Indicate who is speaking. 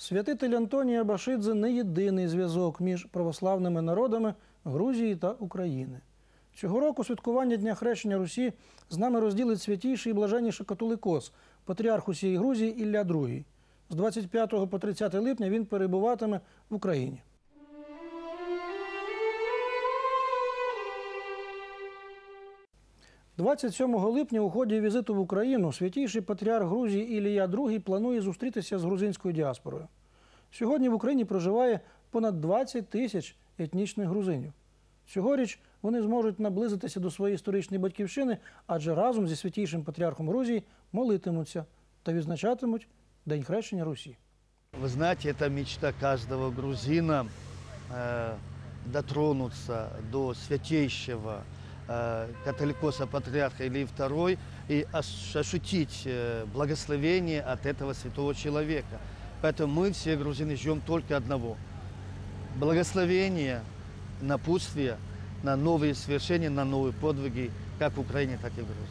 Speaker 1: Святитель Антоній Абашидзе не єдиний зв'язок між православними народами Грузії та України. Цього року святкування Дня хрещення Русі з нами розділить святіший і блаженніший католикос, патріарх усієї Грузії Ілля II. З 25 по 30 липня він перебуватиме в Україні. – 27 липня у ході візиту в Україну святійший патріарх Грузії Ілія II планує зустрітися з грузинською діаспорою. Сьогодні в Україні проживає понад 20 тисяч етнічних грузинів. Цьогоріч вони зможуть наблизитися до своєї історичної батьківщини, адже разом зі святійшим патріархом Грузії молитимуться та відзначатимуть День хрещення Русі.
Speaker 2: Вы знаете, это мечта каждого грузина э, дотронуться до святейшего э, католикоса патриарха или второй и ощутить э, благословение от этого святого человека. Поэтому мы все грузины ждем только одного. Благословение, напутствие на новые свершения, на новые подвиги, как в Украине, так и в Грузии.